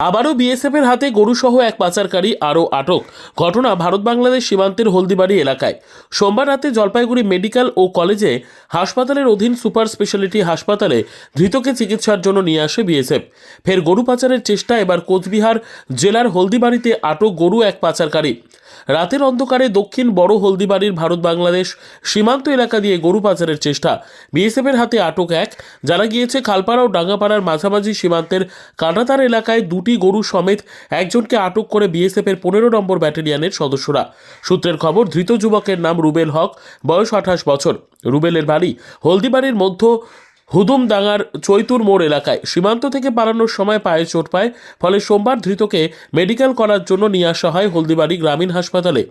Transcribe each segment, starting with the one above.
আবারও বিএসএফের হাতে গরুসহ এক পাচারকারী আরও আটক। ঘটনা ভারত বাংলাদেশ সীমান্তের হলদিবাড়ি এলাকায়। সোমবার রাতে জলপাইগুড়ি মেডিকেল ও কলেজে হাসপাতালের অধীন সুপার স্পেশালিটি হাসপাতালে ধৃতকে চিকিৎসার জন্য নিয়ে আসে বিএসএফ। ফের গরু পাচারের চেষ্টা এবার কোচবিহার জেলার হলদিবাড়িতে আটক গরু এক পাচারকারী। রাতের অন্ধকারে দক্ষিণ বড় হলদিবাড়ির ভারত বাংলাদেশ সীমান্ত এলাকা দিয়ে গরু পাচারের চেষ্টা। বিএসএফের হাতে আটক এক। জানা গিয়েছে, খালপাড়া ও ডাঙ্গাপাড়ার মাঝামাঝি সীমান্তের কাঁটাতার এলাকায় দুটি গরু সমেত একজনকে আটক করে বিএসএফের পনেরো নম্বর ব্যাটালিয়নের সদস্যরা। সূত্রের খবর, ধৃত যুবকের নাম রুবেল হক, বয়স আঠাশ বছর। রুবেলের বাড়ি হলদিবাড়ির মধ্য হুদুমডাঙ্গার চৈতুর মোড় এলাকায় সীমান্ত থেকে পালানোর সময় পায়ে চোট পায়, ফলে সোমবার ধৃতকে মেডিকেল করার জন্য নিয়ে আসা হয় হলদিবাড়ি গ্রামীণ হাসপাতালে।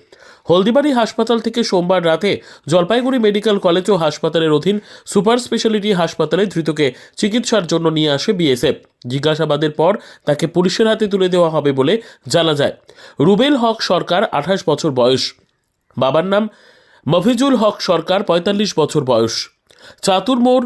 হলদিবাড়ি হাসপাতাল থেকে সোমবার রাতে জলপাইগুড়ি মেডিকেল কলেজ ও হাসপাতালের অধীন সুপার স্পেশালিটি হাসপাতালে ধৃতকে চিকিৎসার জন্য নিয়ে আসে বিএসএফ। জিজ্ঞাসাবাদের পর তাকে পুলিশের হাতে তুলে দেওয়া হবে বলে জানা যায়। রুবেল হক সরকার আঠাশ বছর বয়স। বাবার নাম মফিজুল হক সরকার পঁয়তাল্লিশ বছর বয়স। চাতুর মোড়